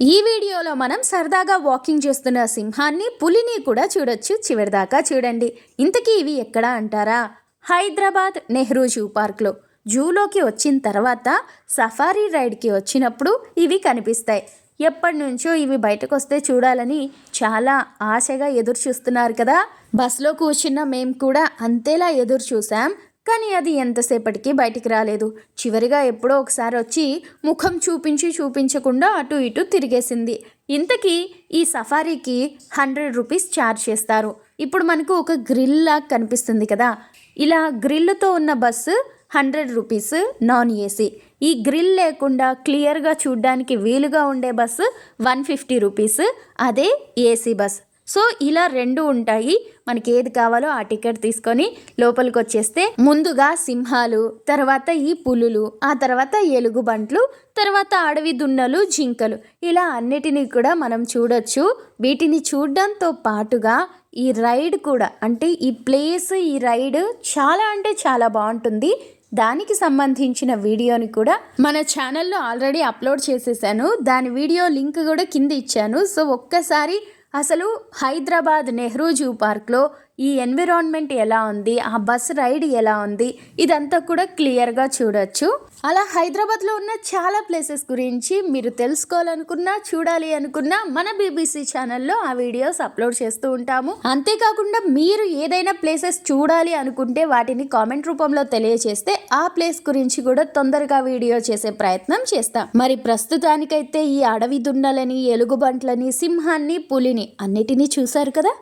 ఈ వీడియోలో మనం సరదాగా వాకింగ్ చేస్తున్న సింహాన్ని పులిని కూడా చూడొచ్చు. చివరిదాకా చూడండి. ఇంతకీ ఇవి ఎక్కడ అంటారా? హైదరాబాద్ నెహ్రూ జూ పార్క్లో. జూలోకి వచ్చిన తర్వాత సఫారీ రైడ్కి వచ్చినప్పుడు ఇవి కనిపిస్తాయి. ఎప్పటి నుంచో ఇవి బయటకు వస్తే చూడాలని చాలా ఆశగా ఎదురు చూస్తున్నారు కదా. బస్లో కూర్చున్న మేము కూడా అంతేలా ఎదురు చూసాం కానీ అది ఎంతసేపటికి బయటికి రాలేదు. చివరిగా ఎప్పుడో ఒకసారి వచ్చి ముఖం చూపించి చూపించకుండా అటు ఇటు తిరిగేసింది. ఇంతకీ ఈ సఫారీకి హండ్రెడ్ రూపీస్ ఛార్జ్ చేస్తారు. ఇప్పుడు మనకు ఒక గ్రిల్ లాగా కనిపిస్తుంది కదా. ఇలా గ్రిల్తో ఉన్న bus hundred rupees non AC. ఈ గ్రిల్ లేకుండా క్లియర్గా చూడడానికి వీలుగా ఉండే బస్సు వన్ ఫిఫ్టీ రూపీస్ అదే ఏసీ బస్. సో ఇలా రెండు ఉంటాయి. మనకి ఏది కావాలో ఆ టికెట్ తీసుకొని లోపలికి వచ్చేస్తే ముందుగా సింహాలు తర్వాత ఈ పులులు ఆ తర్వాత ఎలుగుబంట్లు తర్వాత అడవి దున్నలు జింకలు. ఇలా అన్నిటినీ కూడా మనం చూడొచ్చు. వీటిని చూడడంతో పాటుగా ఈ రైడ్ కూడా అంటే ఈ ప్లేస్ ఈ రైడ్ చాలా అంటే చాలా బాగుంటుంది. దానికి సంబంధించిన వీడియోని కూడా మన ఛానల్లో ఆల్రెడీ అప్లోడ్ చేసేసాను. దాని వీడియో లింక్ కూడా కింద ఇచ్చాను. సో ఒక్కసారి అసలు హైదరాబాద్ నెహ్రూ జూ పార్క్లో ఈ ఎన్విరాన్మెంట్ ఎలా ఉంది? ఆ బస్ రైడ్ ఎలా ఉంది? ఇదంతా కూడా క్లియర్గా చూడొచ్చు. అలా హైదరాబాద్లో ఉన్న చాలా ప్లేసెస్ గురించి మీరు తెలుసుకోవాలనుకున్నా చూడాలి అనుకున్నా మన బీబీసీ ఛానల్లో ఆ వీడియోస్ అప్లోడ్ చేస్తూ ఉంటాము. అంతేకాకుండా మీరు ఏదైనా ప్లేసెస్ చూడాలి అనుకుంటే వాటిని కామెంట్ రూపంలో తెలియచేస్తే ఆ ప్లేస్ గురించి కూడా తొందరగా వీడియో చేసే ప్రయత్నం చేస్తాం. మరి ప్రస్తుతానికైతే ఈ అడవి దుండలని ఎలుగుబంట్లని సింహాన్ని పులిని అన్నిటినీ చూశారు కదా?